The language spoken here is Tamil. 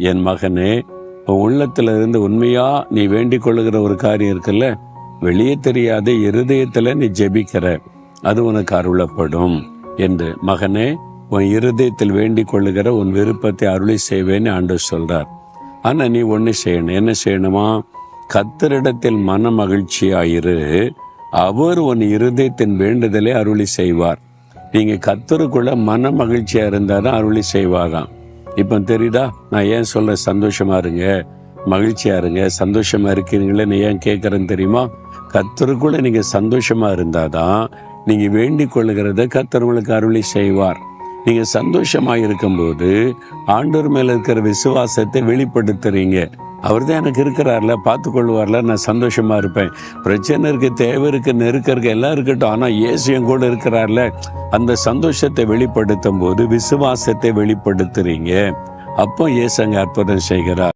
என் மகனே உன் உள்ளத்துல இருந்து உண்மையா நீ வேண்டிக் கொள்ளுகிற ஒரு காரியம் இருக்குல்ல? வெளியே தெரியாத இருதயத்துல நீ ஜெபிக்கிற. அது உனக்கு அருளப்படும் என்று மகனே உன் இருதயத்தில் வேண்டிக் கொள்ளுகிற உன் விருப்பத்தை அருளி செய்வேன்னு ஆண்டு சொல்றார். ஆனா நீ ஒண்ணு செய்யணும். என்ன செய்யணுமா? கத்தரிடத்தில் மன மகிழ்ச்சியாயிரு. அவர் உன் இருதயத்தின் வேண்டுதலை அருளி செய்வார். நீங்க கத்தருக்குள்ள மன மகிழ்ச்சியா இருந்தாதான் அருளி செய்வாராம். இப்போ தெரியுதா? நான் ஏன் சொல்ல சந்தோஷமா இருங்க மகிழ்ச்சியா இருங்க சந்தோஷமா இருக்கிறீங்களே ஏன் கேட்குறேன்னு தெரியுமா? கத்தருக்குள்ள நீங்க சந்தோஷமா இருந்தாதான் நீங்க வேண்டிக் கொள்ளுகிறத கத்தர் உங்களுக்கு அருளி செய்வார். நீங்க சந்தோஷமா இருக்கும்போது ஆண்டோர் மேல இருக்கிற விசுவாசத்தை வெளிப்படுத்துறீங்க. அவர் தான் எனக்கு இருக்கிறார்ல பார்த்து கொள்வார்ல நான் சந்தோஷமாக இருப்பேன். பிரச்சனை இருக்கு தேவை இருக்குது நெருக்கம் இருக்குது எல்லாம் இருக்கட்டும். ஆனால் இயேசு என் கூட இருக்கிறார்ல. அந்த சந்தோஷத்தை வெளிப்படுத்தும் போது விசுவாசத்தை வெளிப்படுத்துறீங்க. அப்போ இயேசு அங்கே அற்புதம் செய்கிறார்.